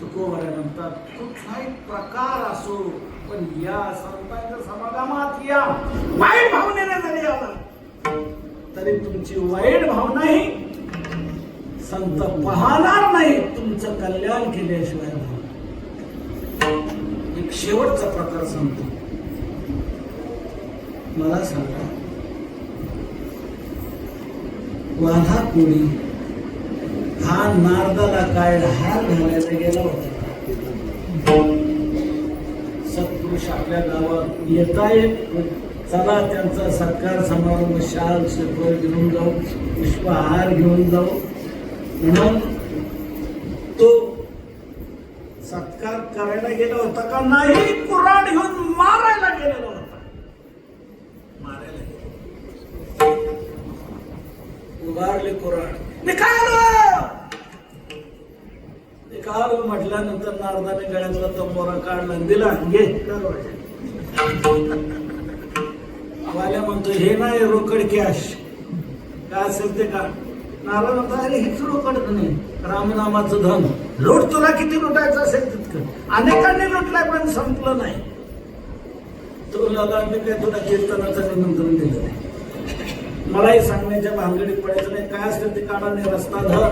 तुकोबऱ्या म्हणतात कुठलाही प्रकार असो पण या संतांच्या समागमात या. वाईट भावनेने जरी आला तरी तुमची वाईट भावनाही संत पाहणार नाही तुमचं कल्याण केल्याशिवाय एक शेवटचा प्रकार सांगतो. मला सांगा वाधा कोणी हा नारदाला काय हार घालायला गेला होता? सत्पुरुष आपल्या गावात येत चला त्यांचा सत्कार समारंभ शाल शेपर घेऊन जाऊ पुष्पहार घेऊन जाऊ. म्हणून तो सत्कार करायला गेला होता का नाही? कुराण घेऊन मारायला गेलेला म्हटल्यानंतर नारदाने गळ्यातला तंबोरा काढला दिला घे. वाल्या म्हणतो हे नाही रोकड कॅश काय असेल ते का? नारद म्हणतो अरे हेच रोकड नाही रामनामाचं धन. लूट तुला किती लुटायचं असेल तितकं. अनेकांनी लुटलाय पण संपलं नाही. तो लाला मी काय तुला कीर्तनाचं निमंत्रण दिलं नाही. मलाही सांगण्याच्या भानगडीत पडायचं नाही. काय असेल ते काढाने रस्ता धर.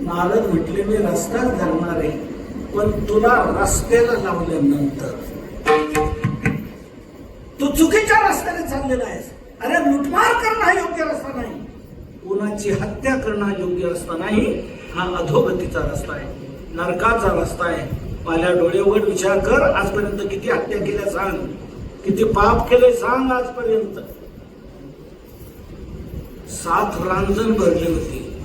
नारद म्हटले मी रस्ताच धरणार आहे. पण तुला रस्त्याला लावल्यानंतर. तू चुकीच्या रस्त्याने चाललेला आहेस. अरे लुटमार करणं हा योग्य रस्ता नाही. कोणाची हत्या करणं हा योग्य रस्ता नाही. हा अधोगतीचा रस्ता आहे. नरकाचा रस्ता आहे. माझ्या डोळे उघड विचार कर आजपर्यंत किती हत्या केल्या सांग. किती पाप केले सांग आजपर्यंत. सात रांजण भरले होते.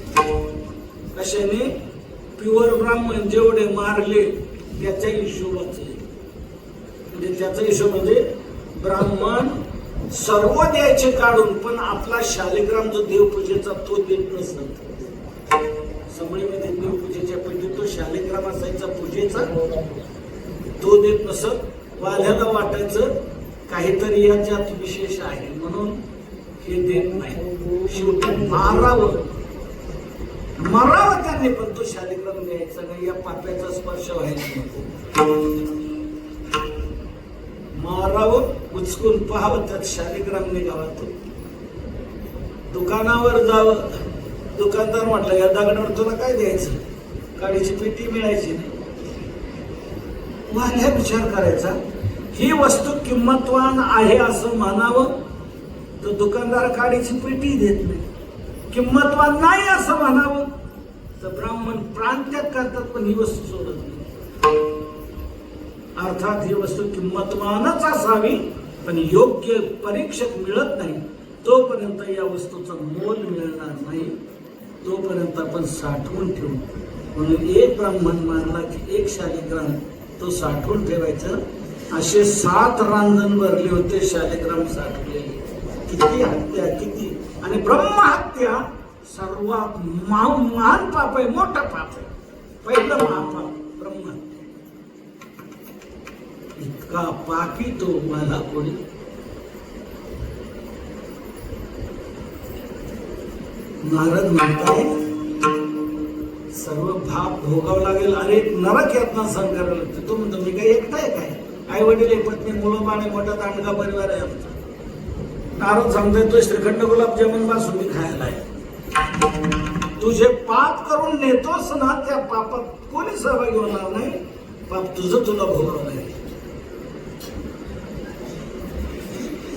कशाने? प्युअर ब्राह्मण जेवढे मारले त्याच्या हिशोबाचे म्हणजे त्याचा हिशोब म्हणजे ब्राह्मण सर्व द्यायचे काढून पण आपला शालिग्राम जो देवपूजेचा तो देत नसत. समळीमध्ये देवपूजेच्या पैकी तो शालिग्राम असायचा पूजेचा तो देत नसत. वाल्याला वाटायचं काहीतरी याच्यात विशेष आहे म्हणून हे देत नाही. शेवटी मारावं. मरावं त्यांनी पण तो शालिग्राम द्यायचा नाही या पाप्याचा स्पर्श व्हायचा नको. मारावं उचकून पाहावं त्यात शालिग्राम निघावा तो दुकानावर जावं. दुकानदार म्हटलं या दगडावर तुला काय द्यायचं? काडीची पेटी मिळायची नाही. मला विचार करायचा ही वस्तू किंमतवान आहे असं म्हणावं तर दुकानदार काडीची पेटी देत नाही. किंमतवान नाही असं म्हणावं तर ब्राह्मण प्रांत्यात करतात पण ही वस्तू सोडत नाही. अर्थात ही वस्तू किंमतवानच असावी पण योग्य परीक्षक मिळत नाही. तोपर्यंत या वस्तूचं मोल मिळणार नाही. तोपर्यंत आपण साठवून ठेवू. म्हणून एक ब्राह्मण मानला की एक शालिग्राम तो साठवून ठेवायचं. असे सात रांजण भरले होते शालिग्राम साठवलेले. किती हत्या किती? आणि ब्रह्महत्या महान पाप आहे मोठं पाप आहे. पहिलं महापाप ब्रह्म. इतका पापी तो मला कोणी. नारद म्हणताय सर्व भाप भोगावं लागेल. अरे नरक यातना सहन करावं लागते. तो म्हणतो मी काय एकटाय काय? आई वडील एक पत्नी मुलं बाळ मोठा तांडगा परिवार आहे आमचा. नारद सांगतोय तो श्रीखंड गुलाबजामुन मी खायला आहे. तुझे पाप करून नेतोस ना त्या पापात कोणी सहभागी होणार नाही? पाप तुझं तुला भोगणार नाही.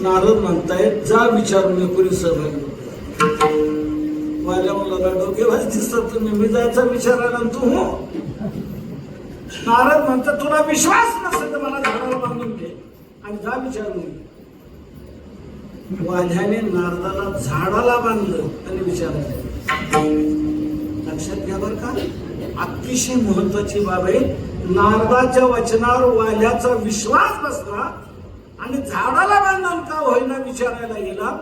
नारद म्हणतायत जा विचारून कोणी सहभागी माझ्या मुलाला डोकेबाज दिसतात तुम्ही मी जायचा विचारायला आला तू हो. नारद म्हणतात तुला विश्वास नसेल तर मला झाडाला बांधून घे आणि जा विचारून वाघ्याने नारदाला झाडाला बांधलं आणि विचारलं. लक्षात घ्या बरं का अतिशय महत्वाची बाब आहे नारदाच्या वचनावर वाल्याचा विश्वास बसला आणि झाडाला बांधून का होईना विचारायला गेला?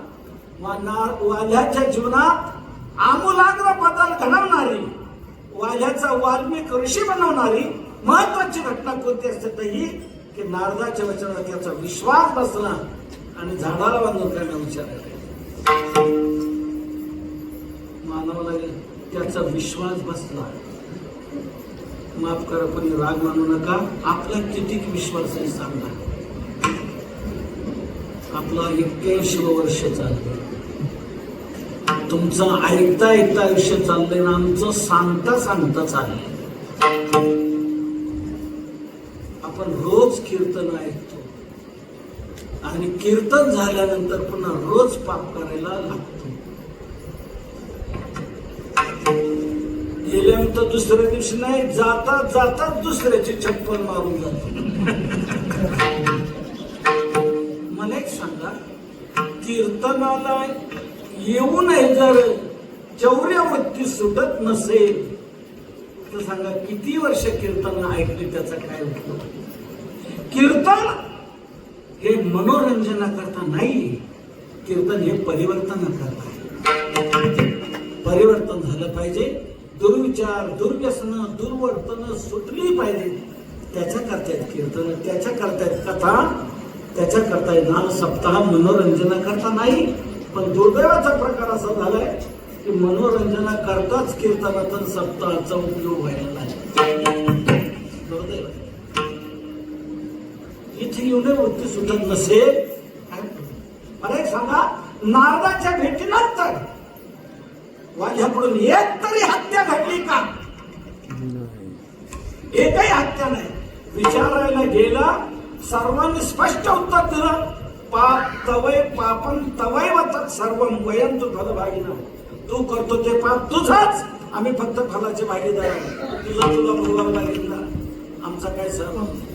वा- वाल्याच्या जीवनात आमूलाग्र बदल घडवणारी वाल्याचा वाल्मिक ऋषी बनवणारी महत्वाची घटना कोणती असते ही की नारदाच्या वचनावर त्याचा विश्वास बसला. आणि झाडाला बांधून त्यांना विचारलं मानवाला त्याचा विश्वास बसला. माफ करा पण राग मानू नका. आपला किती विश्वास आहे सांगा. आपला एक्क्याऐंशी वर्ष चाललं तुमचं ऐकता ऐकता आयुष्य चाललंय ना आमचं सांगता सांगता चाललंय. आपण रोज कीर्तन आहे कीर्तन झाल्यानंतर पुन्हा रोज पाप करायला लागतो. गेल्यानंतर दुसऱ्या दिवशी नाही जाता जाताच दुसऱ्याची चप्पल मारून जातो. मला एक सांगा कीर्तनाला येऊ नये जर चौऱ्यावरती सुटत नसेल तर सांगा किती वर्ष कीर्तन ऐकली त्याचा काय उपयोग? कीर्तन हे मनोरंजनाकरता नाही कीर्तन हे परिवर्तनाकरता आहे. परिवर्तन झालं पाहिजे दुर्विचार दुर्व्यसन दुर्वर्तन सुटली पाहिजे त्याच्या करतायत कीर्तन त्याच्या करतायत कथा त्याच्या करताय ना सप्ताह मनोरंजनाकरता नाही पण दुर्दैवाचा प्रकार असा झालाय की मनोरंजना करताच कीर्तनातून सप्ताहाचा उपयोग व्हायला लागला. सुटत नसेल? मला एक सांगा नारदाच्या भेटीनंतर माझ्याकडून एक तरी हत्या घडली का? एकही हत्या नाही. विचारायला गेला सर्वांनी स्पष्ट उत्तर दिलं. पाप तवय पापम तवय वतत सर्व वयंत फलभागीना. तू करतो ते पाप तुझाच. आम्ही फक्त फलाचे भागीदार. तुझा तुला लागेल ना आमचा काय सहभाग.